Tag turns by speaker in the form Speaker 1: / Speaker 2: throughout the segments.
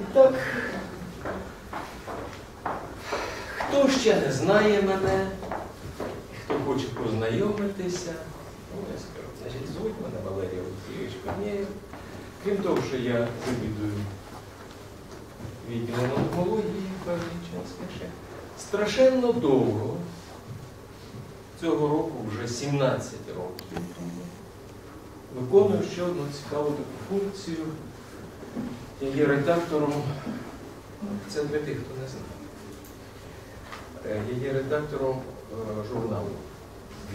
Speaker 1: І так, хто ще не знає мене, хто хоче познайомитися, ну, я скажу, значить, звуть мене Валерій Олексійович Корнієв. Крім того, що я завідую відділом онкології певний час ще. Страшенно довго, цього року вже 17 років, виконую ще одну цікаву таку функцію. Я є редактором, це для тих, хто не знає. Е, Я є редактором е, журналу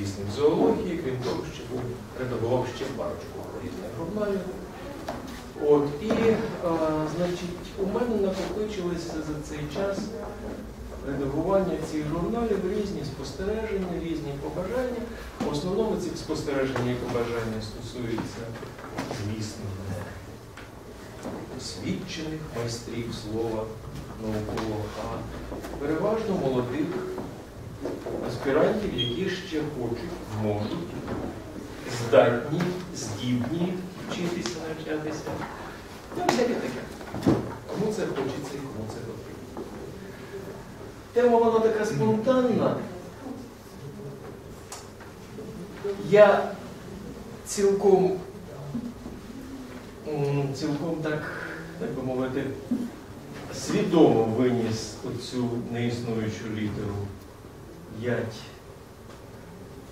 Speaker 1: «Вісник зоології, крім того, що був редагував ще парочку різних журналів. От, і, е, значить, у мене накопичилися за цей час редагування цих журналів різні спостереження, різні побажання. В основному ці спостереження і побажання стосуються, не освічених майстрів слова наукового, а переважно молодих аспірантів, які ще хочуть, можуть, здатні, здібні вчитися, навчатися. Ну, всяке таке. Кому це хочеться і кому це потрібно. Тема вона така спонтанна. Я цілком, цілком так, так би мовити, свідомо виніс оцю неіснуючу літеру ять,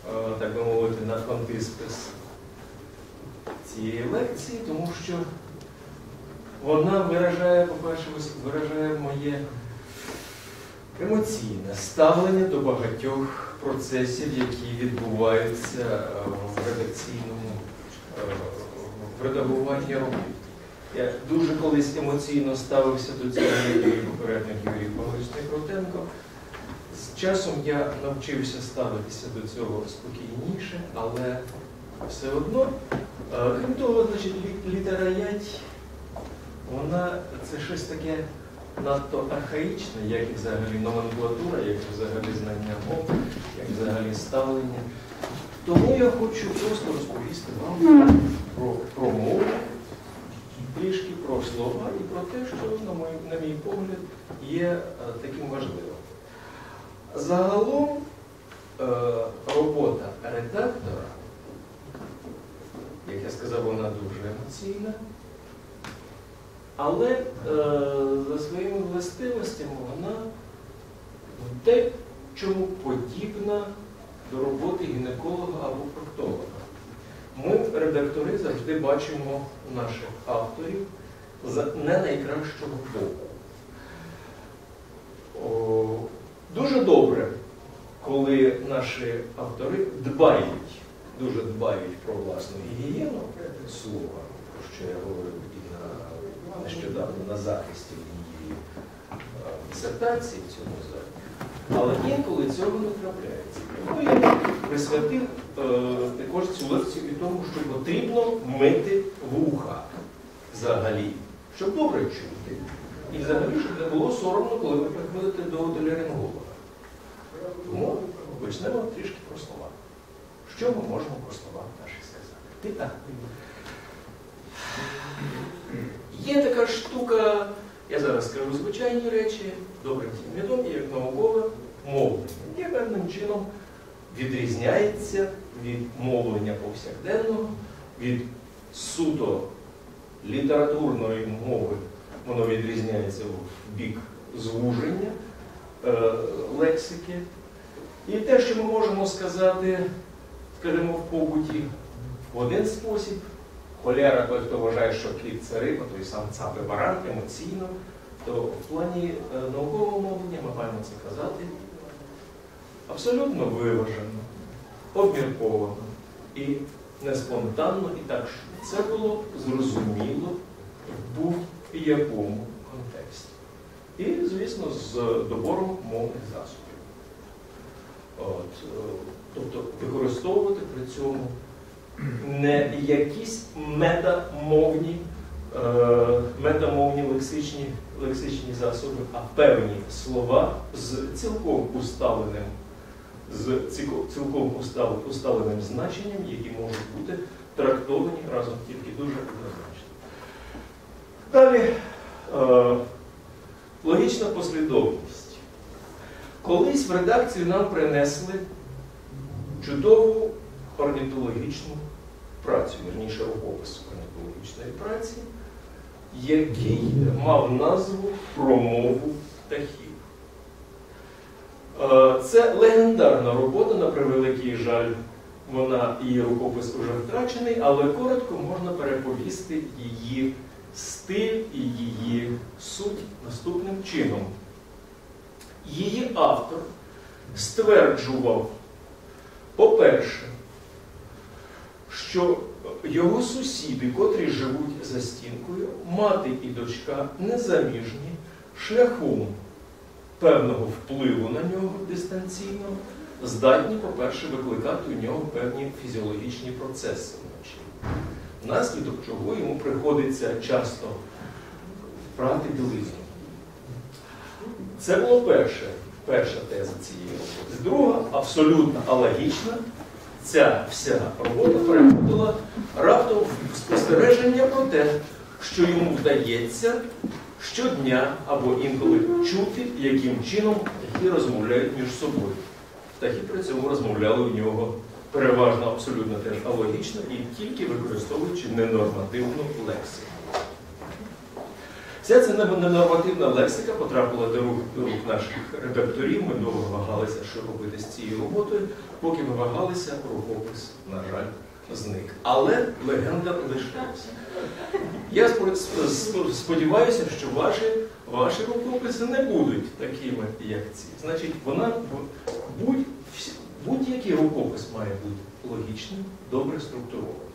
Speaker 1: е, так би мовити, на фронтиспис цієї лекції, тому що вона виражає, по-перше, виражає моє емоційне ставлення до багатьох процесів, які відбуваються е, в редакційному е, в редагуванні робіт. Я дуже колись емоційно ставився до цього як і попередник Юрій Павлович Некротенко. З часом я навчився ставитися до цього спокійніше, але все одно, е, крім того, значить, літера ять, вона це щось таке надто архаїчне, як і взагалі номенклатура, як і взагалі знання мов, як взагалі ставлення. Тому я хочу просто розповісти вам про, про мову, трішки про слова і про те, що, на мій, на мій погляд, є е, таким важливим. Загалом е, робота редактора, як я сказав, вона дуже емоційна, але е, за своїми властивостями вона в те, чому подібна до роботи гінеколога або проктолога. Ми, редактори, завжди бачимо наших авторів з не найкращого боку. Дуже добре, коли наші автори дбають, дуже дбають про власну гігієну слова, про що я говорив і на, нещодавно на захисті е, дисертації в цьому залі. Але інколи цього не трапляється. Тому я присвятив е, також цю лекцію і тому, що потрібно мити вуха взагалі, щоб добре чути. І взагалі, щоб не було соромно, коли ви приходите до отоляринголога. Тому почнемо трішки про слова. Що ми можемо про слова наші сказати? І так. Є така штука, я зараз скажу звичайні речі, добре всім відомі, як наукове мовлення, яке певним чином відрізняється від мовлення повсякденного, від суто літературної мови, воно відрізняється в бік звуження е, лексики. І те, що ми можемо сказати, скажімо, в побуті в один спосіб, холера, той, хто вважає, що кіт це риба, той сам цапи баран емоційно, то в плані е, наукового мовлення ми маємо це казати абсолютно виважено, обмірковано і не спонтанно, і так, щоб це було зрозуміло в будь-якому контексті. І, звісно, з добором мовних засобів. От, е, тобто використовувати при цьому не якісь метамовні, е, метамовні лексичні, лексичні засоби, а певні слова з цілком усталеним, з цілком усталеним значенням, які можуть бути трактовані разом тільки дуже однозначно. Далі е, послідовність. Колись в редакцію нам принесли чудову орнітологічну працю, вірніше рукопис орнітологічної праці, який мав назву про мову птахів. Е, Це легендарна робота, на превеликий жаль, вона її рукопис вже втрачений, але коротко можна переповісти її стиль і її суть наступним чином. Її автор стверджував, по-перше, що його сусіди, котрі живуть за стінкою, мати і дочка незаміжні, шляхом певного впливу на нього дистанційно, здатні, по-перше, викликати у нього певні фізіологічні процеси вночі. Внаслідок чого йому приходиться часто прати білизну. Це було перше, перша теза цієї роботи. Друга, абсолютно алогічна, ця вся робота переходила раптом в спостереження про те, що йому вдається щодня або інколи чути, яким чином птахи розмовляють між собою. Птахи при цьому розмовляли у нього переважно абсолютно теж алогічно і тільки використовуючи ненормативну лексику. Вся ця ненормативна лексика потрапила до рук, до рук наших редакторів. Ми довго вагалися, що робити з цією роботою. Поки ми вагалися, рукопис, на жаль, зник. Але легенда лишилася. Я сподіваюся, що ваші, ваші рукописи не будуть такими, як ці. Значить, вона будь, будь-який рукопис має бути логічним, добре структурованим.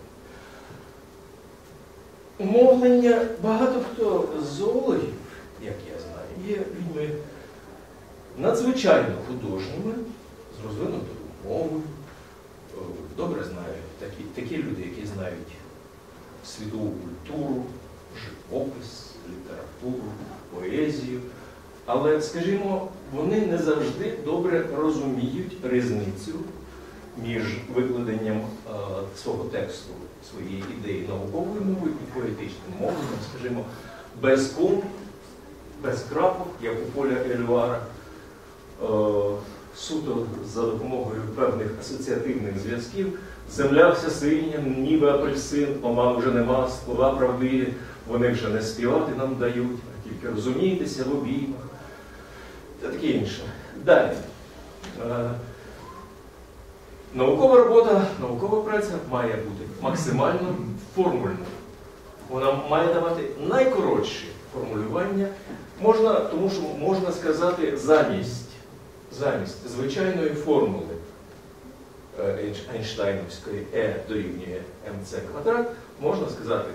Speaker 1: Мовлення багато хто з зоологів, як я знаю, є людьми надзвичайно художніми, з розвинутою мовою, добре знають такі, такі люди, які знають світову культуру, живопис, літературу, поезію. Але, скажімо, вони не завжди добре розуміють різницю між викладенням е, свого тексту, своєї ідеї науковою мовою і поетичним мовленням, скажімо, без ком, без крапок, як у поля Ельвара, е, суто за допомогою певних асоціативних зв'язків. Земля вся синя, ніби апельсин, оман вже нема, слова правдиві, вони вже не співати нам дають, а тільки розумійтеся в обіймах. Та таке інше. Далі. Наукова робота, наукова праця має бути максимально формульною. Вона має давати найкоротші формулювання, можна, тому що можна сказати замість, замість звичайної формули е, Ейнштейнівської Е дорівнює МЦ квадрат, можна сказати,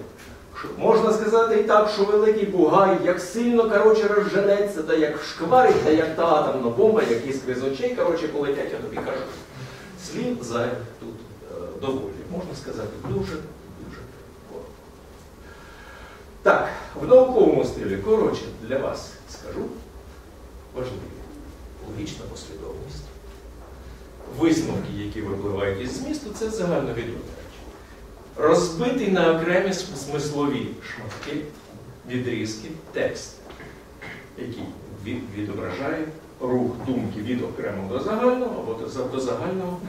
Speaker 1: що, можна сказати і так, що великий бугай, як сильно коротше, розженеться, та як шкварить, та як та атомна бомба, як іскри з очей, коротше, полетять, я тобі кажу. Слів зайвих тут е, доволі, можна сказати, дуже-дуже коротко. Так, в науковому стилі, коротше, для вас скажу важливі. Логічна послідовність. Висновки, які випливають із змісту, це загальновідомі речі. Розбитий на окремі смислові шматки, відрізки, текст, який відображає рух думки від окремого до загального, або до загального,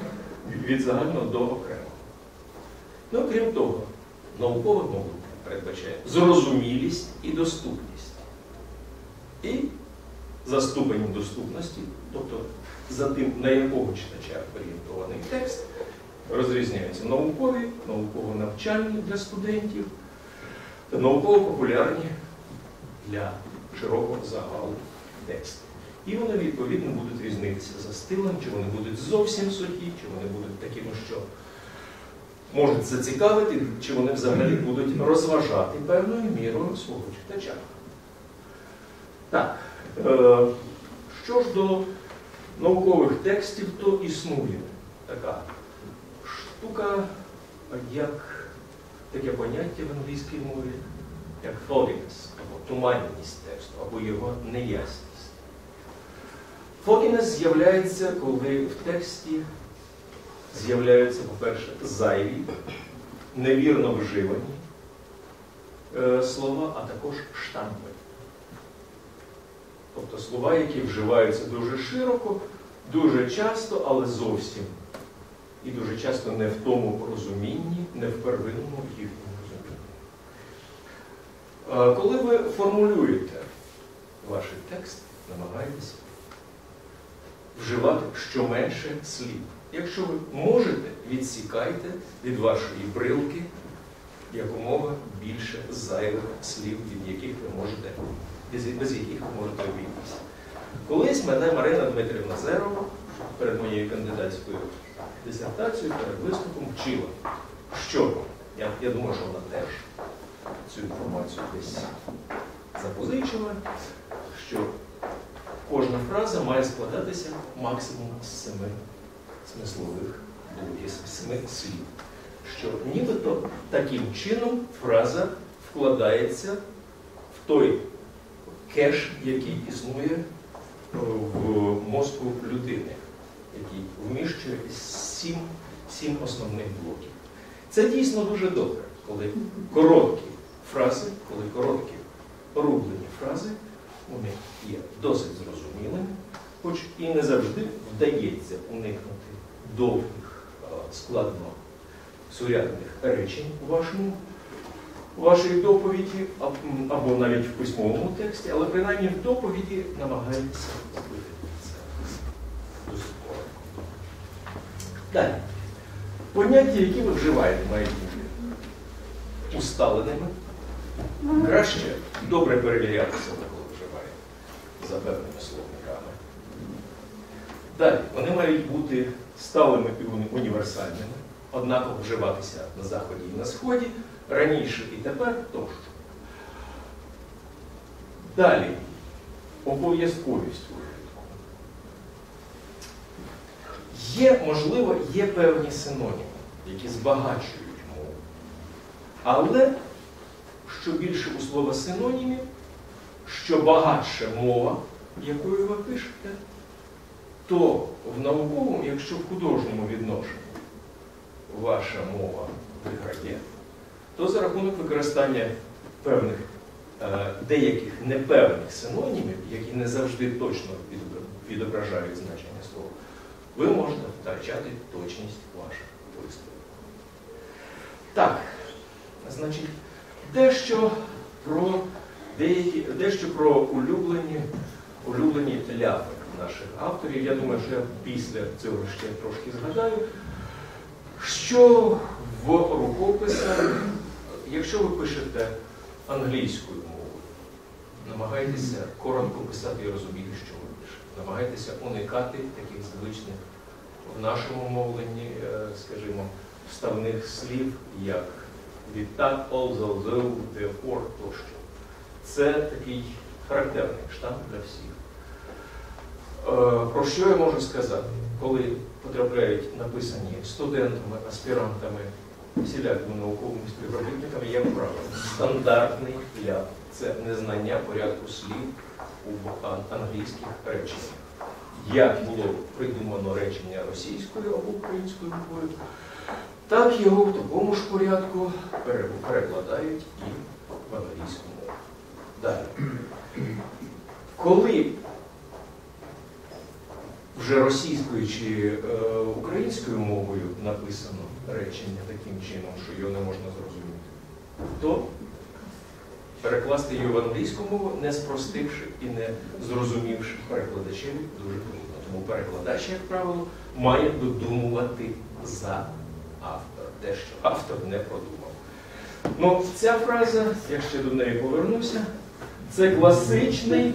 Speaker 1: від загального до окремого. Ну, крім того, наукове мовлення передбачає зрозумілість і доступність. І за ступенем доступності, тобто за тим, на якого читача орієнтований текст, розрізняються наукові, науково-навчальні для студентів та науково-популярні для широкого загалу тексту. І вони, відповідно, будуть різнитися за стилем, чи вони будуть зовсім сухі, чи вони будуть такими, що можуть зацікавити, чи вони взагалі будуть розважати певною мірою свого читача. Так, е, що ж до наукових текстів, то існує така штука, як таке поняття в англійській мові, як fogginess, або туманність тексту, або його неясність. Фокінес з'являється, коли в тексті з'являються, по-перше, зайві, невірно вживані е, слова, а також штампи. Тобто слова, які вживаються дуже широко, дуже часто, але зовсім. І дуже часто не в тому розумінні, не в первинному їхньому розумінні. Е, Коли ви формулюєте ваш текст, намагайтеся вживати щоменше слів. Якщо ви можете, відсікайте від вашої брилки якомога більше зайвих слів, від яких ви можете, без, яких ви можете обійтися. Колись мене Марина Дмитрівна Зерова перед моєю кандидатською дисертацією, перед виступом вчила, що я, я думаю, що вона теж цю інформацію десь запозичила, що кожна фраза має складатися максимум з семи смислових блоків, з семи слів. Що нібито таким чином фраза вкладається в той кеш, який існує е, в мозку людини, який вміщує сім, сім основних блоків. Це дійсно дуже добре, коли короткі фрази, коли короткі порублені фрази, вони є досить зрозумілими, хоч і не завжди вдається уникнути довгих, е, складно сурядних речень у вашому у вашій доповіді, або навіть в письмовому тексті, але принаймні в доповіді намагаєтеся зробити це досить коротко. Далі. Поняття, які ви вживаєте, мають бути усталеними. Краще добре перевірятися, певними словниками. Далі, вони мають бути сталими і універсальними, однаково вживатися на Заході і на Сході, раніше і тепер тощо. Далі, обов'язковість вжитку. Є, можливо, є певні синоніми, які збагачують мову. Але що більше у слова синонімів, що багатша мова, якою ви пишете, то в науковому, якщо в художньому відношенні ваша мова виграє, то за рахунок використання певних е, деяких непевних синонімів, які не завжди точно відображають значення слова, ви можете втрачати точність ваших висловів. Так, значить, дещо про деякі, дещо про улюблені, улюблені ляпи наших авторів. Я думаю, що я після цього ще трошки згадаю. Що в рукописах, якщо ви пишете англійською мовою, намагайтеся коротко писати і розуміти, що ви пишете. Намагайтеся уникати таких звичних в нашому мовленні, е, скажімо, вставних слів, як відтак, though, therefore тощо. Це такий характерний штамп для всіх. Е, Про що я можу сказати, коли потрапляють написані студентами, аспірантами, всілякими науковими співробітниками, як правило, стандартний ляп. Це незнання порядку слів у англійських реченнях. Як було придумано речення російською або українською мовою, так його в такому ж порядку перекладають і в англійську мову. Далі. Коли вже російською чи е, українською мовою написано речення таким чином, що його не можна зрозуміти, то перекласти його в англійську мову, не спростивши і не зрозумівши перекладачеві, дуже трудно. Тому перекладач, як правило, має додумувати за автора, те, що автор не продумав. Ну, ця фраза, я ще до неї повернуся, це класичний.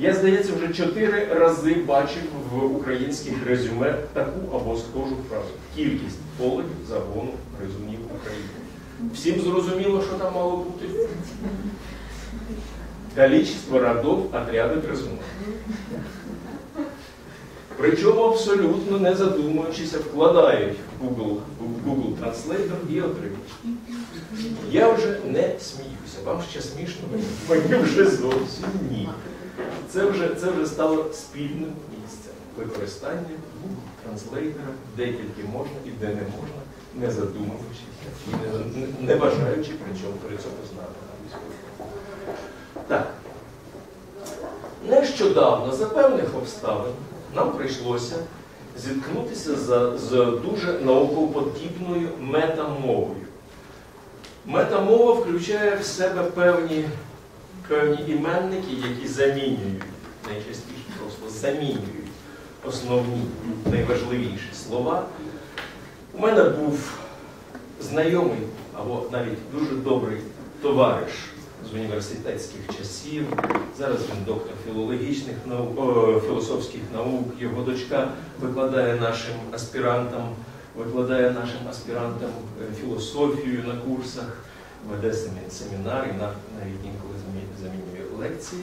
Speaker 1: Я, здається, вже чотири рази бачив в українських резюме таку або схожу фразу. Кількість полень загону гризунів України. Всім зрозуміло, що там мало бути. Количество родов отряду гризунів. Причому абсолютно не задумуючись, вкладають в Google, в Google Translator і отримують. Я вже не сміюся. Вам ще смішно? Мені вже зовсім ні. Це вже, це вже стало спільним місцем використання транслейтера, де тільки можна і де не можна, не задумуючись, не, не, не бажаючи при чому при цьому знати. Так. Нещодавно за певних обставин нам прийшлося зіткнутися за- з дуже наукоподібною метамовою. Метамова включає в себе певні, певні іменники, які замінюють, найчастіше просто замінюють основні, найважливіші слова. У мене був знайомий або навіть дуже добрий товариш з університетських часів. Зараз він доктор філологічних наук, о, філософських наук. Його дочка викладає нашим аспірантам, викладає нашим аспірантам е, філософію на курсах, веде семі- семінари, навіть інколи замінює лекції.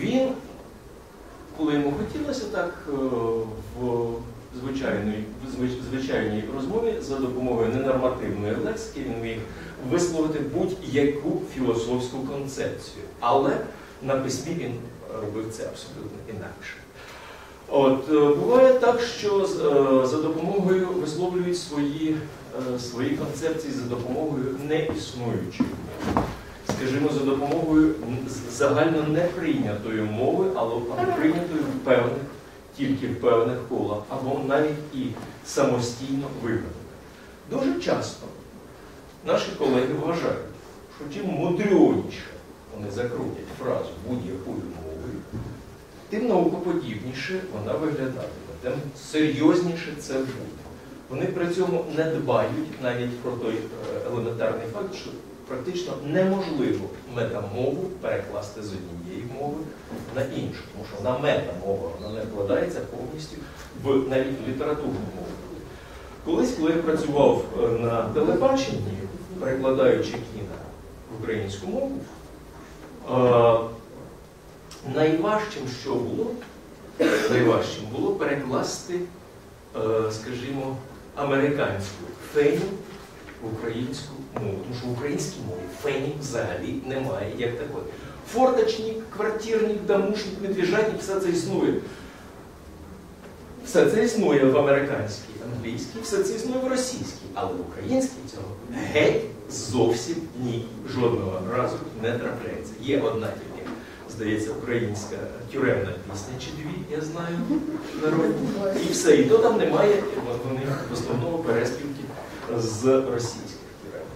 Speaker 1: Він, коли йому хотілося так е, в звичайній, звичайній розмові за допомогою ненормативної лексики він міг висловити будь-яку філософську концепцію. Але на письмі він робив це абсолютно інакше. От, е, буває так, що е, за допомогою висловлюють свої, е, свої концепції за допомогою неіснуючої мови. Скажімо, за допомогою загально неприйнятої мови, але прийнятої в певних, тільки в певних колах, або навіть і самостійно вигаданих. Дуже часто наші колеги вважають, що чим мудрьоніше вони закрутять фразу будь-якою мовою, тим наукоподібніше вона виглядатиме, тим серйозніше це буде. Вони при цьому не дбають навіть про той е, елементарний факт, що практично неможливо метамову перекласти з однієї мови на іншу, тому що вона метамова, вона не вкладається повністю в навіть літературну мову. Колись, коли я працював е, на телебаченні, перекладаючи кіно в українську мову, е, найважчим, що було, найважчим було перекласти, е, скажімо, американську феню в українську мову. Тому що в українській мові фені взагалі немає як такої. Форточник, квартирник, домушник, медвіжатник, все це існує. Все це існує в американській, англійській, все це існує в російській, але в українській цього геть зовсім ні, жодного разу не трапляється. Є одна тільки, здається, українська тюремна пісня чи дві, я знаю, народні. І все, і то там немає, вони в основному переспівки з російських тюрем.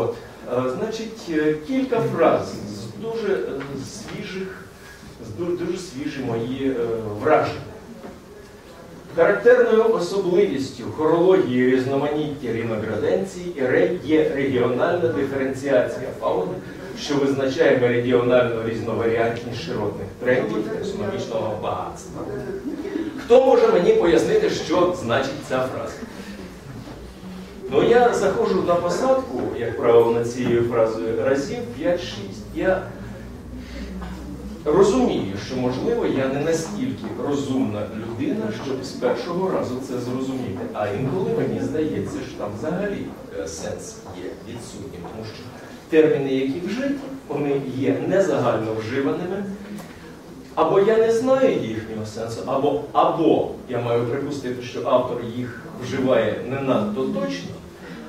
Speaker 1: От, е, значить, е, кілька фраз з дуже е, свіжих, з дуже свіжі мої враження. Характерною особливістю хорології різноманіття ре- є регіональна диференціація фауни, що визначає меридіональну різноваріантність широтних трендів таксономічного багатства. Хто може мені пояснити, що значить ця фраза? Ну, я заходжу на посадку, як правило, над цією фразою разів 5-6. Я розумію, що, можливо, я не настільки розумна людина, щоб з першого разу це зрозуміти. А інколи мені здається, що там взагалі е, сенс є відсутнім, тому що терміни, які вжиті, вони є незагально вживаними. Або я не знаю їхнього сенсу, або, або я маю припустити, що автор їх вживає не надто точно,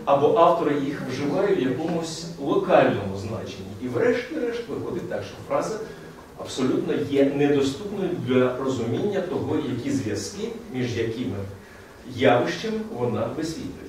Speaker 1: або автор їх вживає в якомусь локальному значенні. І врешті-решт виходить так, що фраза абсолютно є недоступною для розуміння того, які зв'язки між якими явищами вона висвітлює.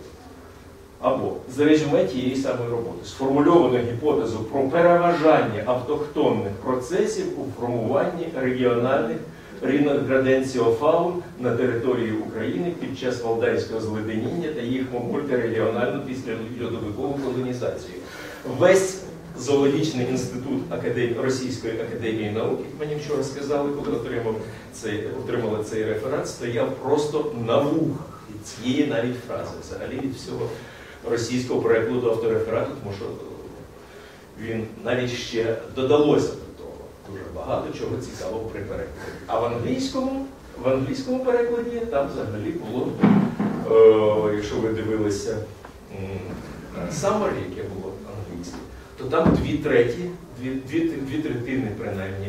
Speaker 1: Або за резюме тієї самої роботи сформульовано гіпотезу про переважання автохтонних процесів у формуванні регіональних рінограденціофаун на території України під час Валдайського зледеніння та їх мультирегіональну після льодовикову колонізацію. Весь зоологічний інститут Академії Російської академії наук, як мені вчора сказали, коли отримав цей, отримали цей реферат, стояв просто на вухах від цієї навіть фрази, взагалі від всього російського перекладу автореферату, тому що він навіть ще додалося до того. Дуже багато чого цікавого при перекладі. А в англійському, в англійському перекладі там взагалі було, е, якщо ви дивилися summary, яке було англійське, то там дві треті, дві, дві, дві третини принаймні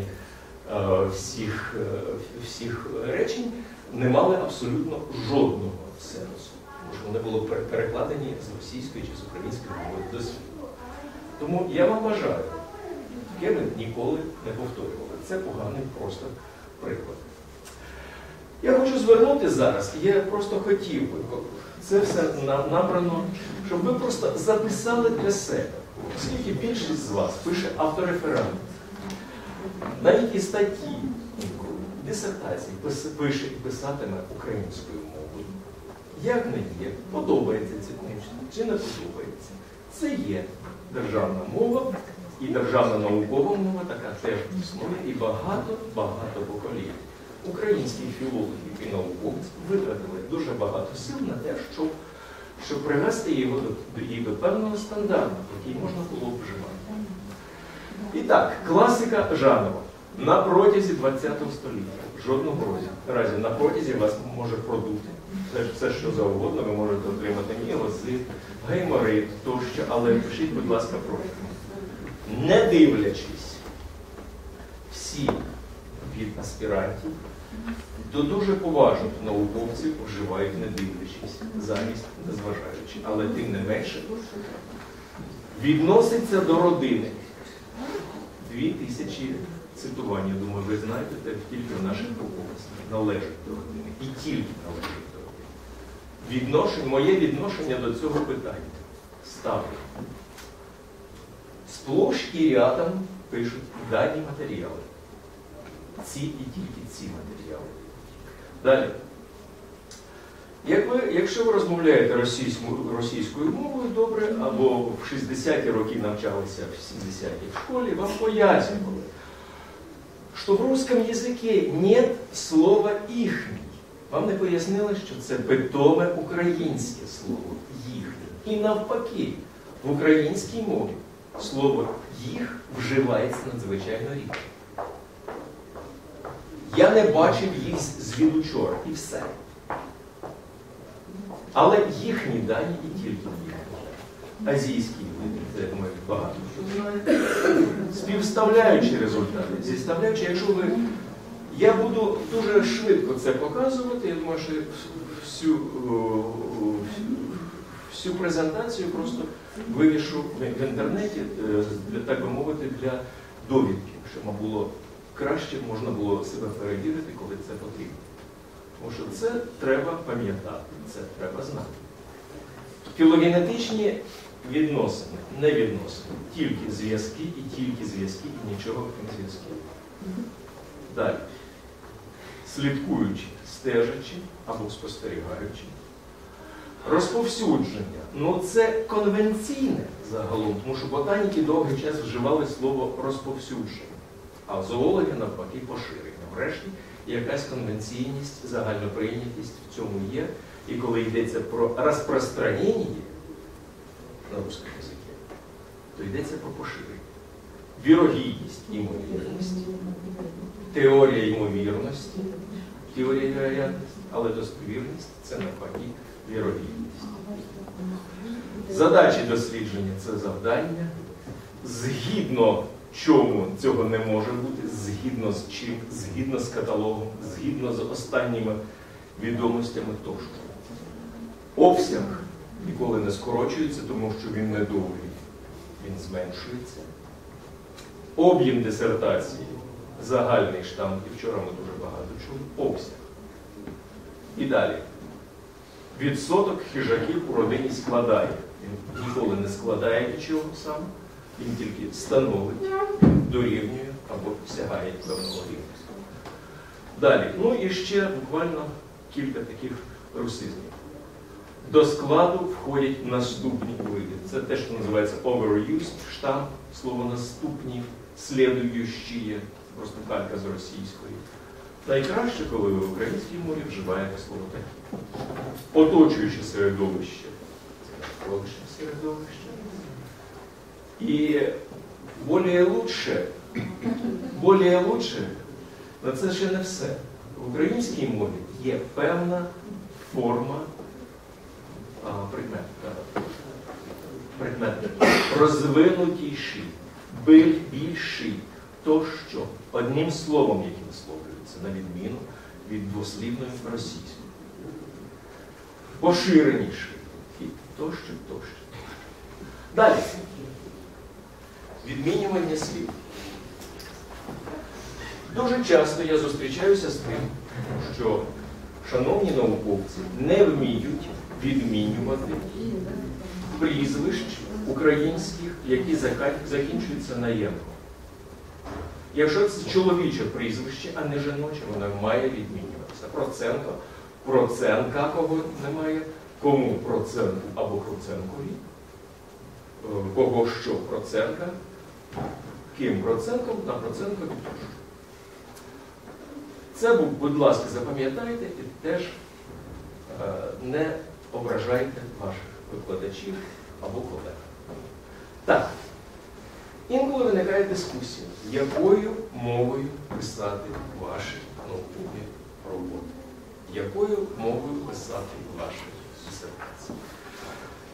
Speaker 1: е, всіх, е, всіх речень не мали абсолютно жодного сенсу. Вони були перекладені з російської чи з української мови до світу. Тому я вам бажаю яке ми ніколи не повторювали. Це поганий просто приклад. Я хочу звернути зараз, я просто хотів би, це все набрано, щоб ви просто записали для себе, оскільки більшість з вас пише автореферент, навіть і статті, дисертації пише і писатиме українською мовою. Як мені є, подобається це книжка чи не подобається. Це є державна мова і державна наукова мова така теж існує, і багато-багато поколінь. Українські філологи і науковці витратили дуже багато сил на те, щоб, щоб привести його до, її до певного стандарту, який можна було вживати. І так, класика жанру на протязі ХХ століття. В жодному разі, разі на протязі вас може продути. Все, все, що завгодно, ви можете отримати мілози, гейморит тощо, але пишіть, будь ласка, проти. Не дивлячись, всі від аспірантів до дуже поважних науковців вживають не дивлячись, замість незважаючи. Але тим не менше відноситься до родини. Дві тисячі цитувань, я думаю, ви знаєте, це тільки в наших науковцях належить до родини. І тільки належить до родини. Відношення, моє відношення до цього питання ставлю. Сплош і рядом пишуть дані матеріали. Ці і тільки ці матеріали. Далі. Як ви, якщо ви розмовляєте російською, російською мовою добре, або в 60-ті роки навчалися в 70-ті в школі, вам пояснювали, що в русском языке нет слова «ихний». Вам не пояснили, що це питоме українське слово їхнє. І навпаки, в українській мові слово їх вживається надзвичайно рідко. Я не бачив їх звід учора і все. Але їхні дані і тільки їхні. Азійські види, це я думаю, багато хто знає. Співставляючи результати, зіставляючи, якщо ви. Я буду дуже швидко це показувати. Я думаю, що всю, всю презентацію просто вивішу в інтернеті, е, так би мовити, для довідки, щоб було краще можна було себе перевірити, коли це потрібно. Тому що це треба пам'ятати, це треба знати. Філогенетичні відносини, не відносини, тільки зв'язки і тільки зв'язки, і нічого крім зв'язків. Далі. Слідкуючи, стежачи або спостерігаючи. Розповсюдження. Ну це конвенційне загалом, тому що ботаніки довгий час вживали слово розповсюдження, а зоологи навпаки поширення. Врешті якась конвенційність, загальноприйнятість в цьому є. І коли йдеться про розпространення на русском язикі, то йдеться про поширення. Вірогідність, імовірність, теорія ймовірності, теорія вероятності, але достовірність це навпаки вірогідність. Задачі дослідження це завдання. Згідно чому цього не може бути, згідно з чим, згідно з каталогом, згідно з останніми відомостями тощо. Обсяг ніколи не скорочується, тому що він не довгий, він зменшується. Об'єм дисертації, загальний штам, і вчора ми дуже багато чули, обсяг. І далі. Відсоток хижаків у родині складає. Він ніколи не складає нічого сам, він тільки становить, дорівнює або сягає певного рівня. Далі. Ну і ще буквально кілька таких русизмів. До складу входять наступні види. Це те, що називається overused, штам, слово наступні, слідуючі, просто калька з російської. Найкраще, коли ви в українській мові вживаєте слово таке. Оточуюче середовище. Це навколишнє середовище. І более лучше, более лучше, це ще не все. В українській мові є певна форма предмет, так. предмет розвинутіший, більший, тощо, одним словом, яке висловлюється, на відміну від двослівної російської. Поширеніший. І тощо, тощо. Далі. Відмінювання слів. Дуже часто я зустрічаюся з тим, що шановні науковці не вміють відмінювати прізвищ українських, які закінчуються на ємко. Якщо це чоловіче прізвище, а не жіноче, воно має відмінюватися. Проценко, проценка кого немає, кому проценку або проценкові, е, кого що проценка, ким проценком на проценкові теж. Це, бу- будь ласка, запам'ятайте і теж е, не ображайте ваших викладачів або колег. Так. Інколи виникає дискусія, якою мовою писати ваші наукові роботи, якою мовою писати ваші дисертації.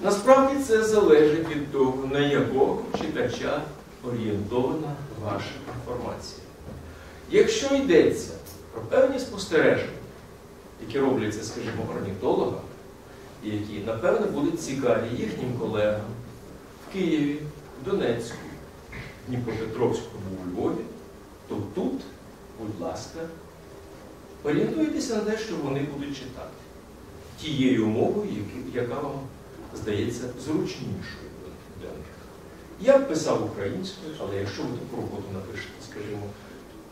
Speaker 1: Насправді це залежить від того, на якого читача орієнтована ваша інформація. Якщо йдеться про певні спостереження, які робляться, скажімо, орнітологами, і які, напевно, будуть цікаві їхнім колегам в Києві, Донецьку, Дніпропетровську або у Львові, то тут, будь ласка, орієнтуйтеся на те, що вони будуть читати тією мовою, яка вам здається зручнішою для них. Я б писав українською, але якщо ви таку роботу напишете, скажімо,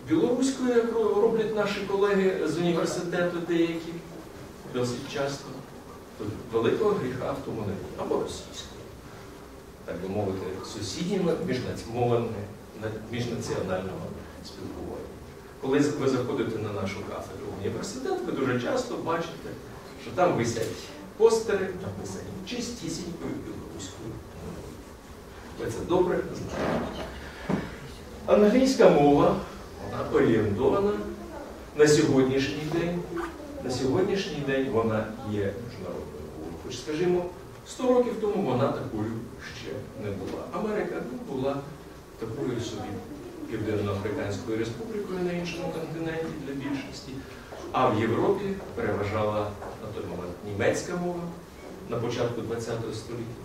Speaker 1: білоруською, як роблять наші колеги з університету деякі, досить часто, то великого гріха в тому немає. Або російською, так би мовити, сусідніми міжнацьмовами міжнаціонального спілкування. Коли ви заходите на нашу кафедру університет, ви дуже часто бачите, що там висять постери, написані чистісінькою білоруською мовою. Ви це добре знаєте. Англійська мова, вона орієнтована на сьогоднішній день. На сьогоднішній день вона є міжнародною. Хоч, скажімо, 100 років тому вона такою ще не була. Америка ну, була такою собі Південно-Африканською республікою на іншому континенті для більшості. А в Європі переважала на той момент німецька мова на початку ХХ століття,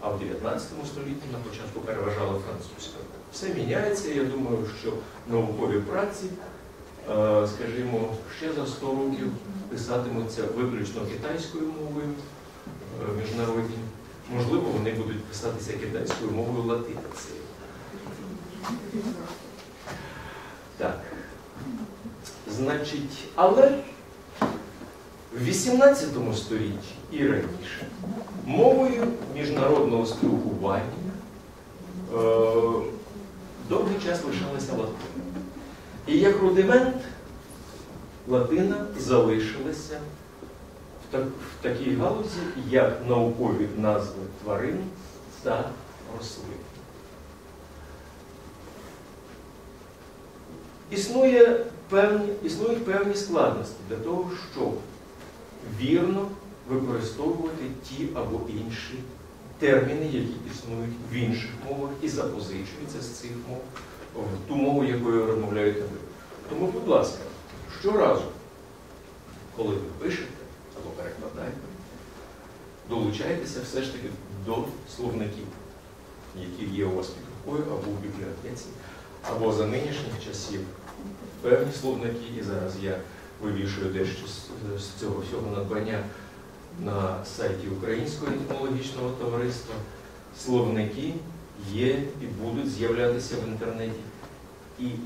Speaker 1: а в 19 столітті на початку переважала французька. Все міняється. Я думаю, що наукові праці, е, скажімо, ще за 100 років писатимуться виключно китайською мовою міжнародні. Можливо, вони будуть писатися китайською мовою латиницею. Так. Значить, але в 18 столітті і раніше мовою міжнародного спілкування е, довгий час лишалася латина. І як рудимент латина залишилася в, так, в такій галузі, як наукові назви тварин та рослин. Існує певні, існують певні складності для того, щоб вірно використовувати ті або інші терміни, які існують в інших мовах і запозичуються з цих мов в ту мову, якою розмовляєте ви. Тому, будь ласка, щоразу, коли ви пишете або перекладаєте, долучайтеся все ж таки до словників, які є у вас під рукою або в бібліотеці, або за нинішніх часів певні словники, і зараз я вивішую дещо з, цього всього надбання на сайті Українського етимологічного товариства. Словники є і будуть з'являтися в інтернеті. І